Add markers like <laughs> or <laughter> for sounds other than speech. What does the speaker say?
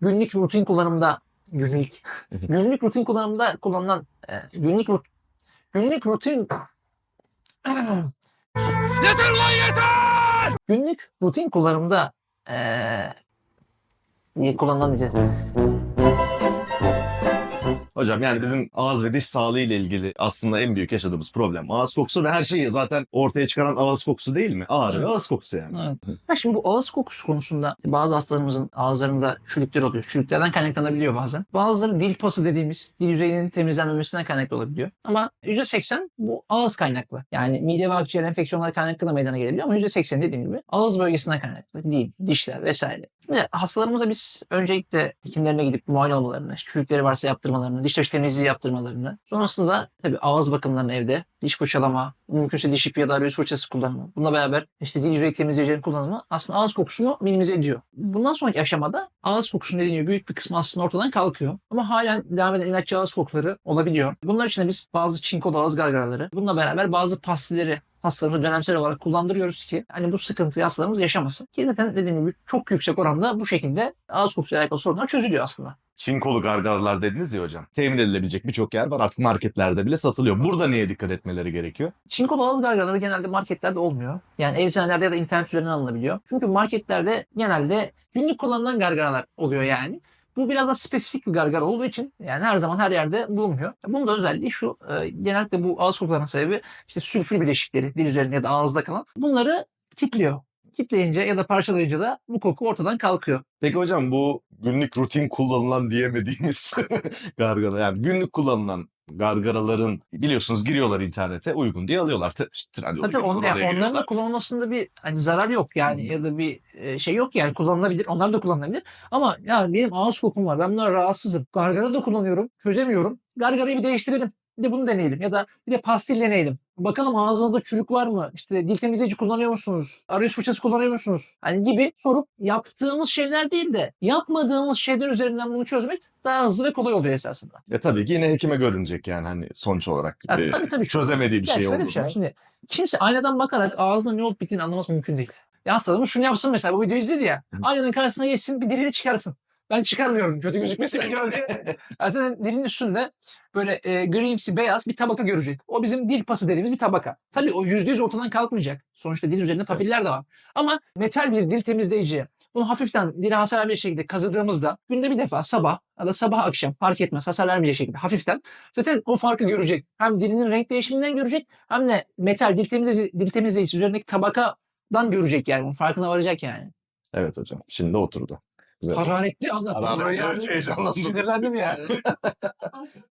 günlük rutin kullanımda günlük günlük rutin kullanımda kullanılan e, günlük rut, günlük rutin <clears throat> Yeter lan yeter! günlük rutin kullanımda e, kullanılan diyeceğiz. Hocam yani bizim ağız ve diş sağlığı ile ilgili aslında en büyük yaşadığımız problem ağız kokusu ve her şeyi zaten ortaya çıkaran ağız kokusu değil mi? Ağır ve Evet. ağız kokusu yani. Evet. Ha şimdi bu ağız kokusu konusunda bazı hastalarımızın ağızlarında çürükler oluyor. Çürüklerden kaynaklanabiliyor bazen. Bazıları dil pası dediğimiz dil yüzeyinin temizlenmemesinden kaynaklı olabiliyor. Ama %80 bu ağız kaynaklı. Yani mide ve akciğer enfeksiyonları kaynaklı da meydana gelebiliyor ama %80 dediğim gibi ağız bölgesinden kaynaklı. Dil, dişler vesaire. Şimdi hastalarımıza biz öncelikle hekimlerine gidip muayene olmalarını, çürükleri varsa yaptırmalarını, diş taşı temizliği yaptırmalarını, sonrasında da tabii ağız bakımlarını evde, diş fırçalama, mümkünse diş ipi ya da arayüz fırçası kullanımı. Bununla beraber işte dil yüzey temizleyicilerin kullanımı aslında ağız kokusunu minimize ediyor. Bundan sonraki aşamada ağız kokusunun gibi büyük bir kısmı aslında ortadan kalkıyor. Ama halen devam eden inatçı ağız kokuları olabiliyor. Bunlar için biz bazı çinkolu ağız gargaraları, bununla beraber bazı pastilleri hastalarımız dönemsel olarak kullandırıyoruz ki hani bu sıkıntıyı hastalarımız yaşamasın. Ki zaten dediğim gibi çok yüksek oranda bu şekilde ağız kokusuyla alakalı sorunlar çözülüyor aslında. Çinkolu gargaralar dediniz ya hocam. Temin edilebilecek birçok yer var artık marketlerde bile satılıyor. Burada neye dikkat etmeleri gerekiyor? Çinko ağız gargaraları genelde marketlerde olmuyor. Yani eczanelerde ya da internet üzerinden alınabiliyor. Çünkü marketlerde genelde günlük kullanılan gargaralar oluyor yani. Bu biraz da spesifik bir gargara olduğu için yani her zaman her yerde bulunmuyor. Bunun da özelliği şu, e, genellikle bu ağız kokularının sebebi işte sülfür bileşikleri dil üzerinde ya da ağızda kalan. Bunları kilitliyor. Kitleyince ya da parçalayınca da bu koku ortadan kalkıyor. Peki hocam bu günlük rutin kullanılan diyemediğimiz <laughs> gargara yani günlük kullanılan gargaraların biliyorsunuz giriyorlar internete uygun diye alıyorlar. Te- işte Trendyol'a Tabii on, yani onların da kullanılmasında bir hani zarar yok yani ya da bir e, şey yok yani kullanılabilir. Onlar da kullanılabilir. Ama ya benim ağız kokum var. Ben bundan rahatsızım. Gargara da kullanıyorum. Çözemiyorum. Gargarayı bir değiştirelim. Bir de bunu deneyelim ya da bir de pastil deneyelim. Bakalım ağzınızda çürük var mı? İşte dil temizleyici kullanıyor musunuz? Arayüz fırçası kullanıyor musunuz? Hani gibi sorup yaptığımız şeyler değil de yapmadığımız şeyler üzerinden bunu çözmek daha hızlı ve kolay oluyor esasında. E tabii ki yine hekime görünecek yani hani sonuç olarak. Ya e, tabii tabii. Çözemediği bir Ya şey şöyle olduğunda. bir şey. Şimdi kimse aynadan bakarak ağzında ne olup bittiğini anlaması mümkün değil. Ya hastalığımız şunu yapsın mesela bu videoyu izledi ya. Aynanın karşısına geçsin bir dilini çıkarsın. Ben çıkarmıyorum kötü gözükmesin diye. yani <laughs> senin dilin üstünde böyle e, grimsi beyaz bir tabaka görecek. O bizim dil pası dediğimiz bir tabaka. Tabii o yüzde yüz ortadan kalkmayacak. Sonuçta dilin üzerinde papiller de var. Ama metal bir dil temizleyici bunu hafiften dile hasar vermeyecek şekilde kazıdığımızda günde bir defa sabah ya da sabah akşam fark etmez hasar vermeyecek şekilde hafiften zaten o farkı görecek. Hem dilinin renk değişiminden görecek hem de metal dil temizleyici, dil temizleyicisi üzerindeki tabakadan görecek yani. Bunun farkına varacak yani. Evet hocam şimdi oturdu. Güzel. Hararetli anlattın. Hararetli, evet, heyecanlandım. Sinirlendim yani. <laughs>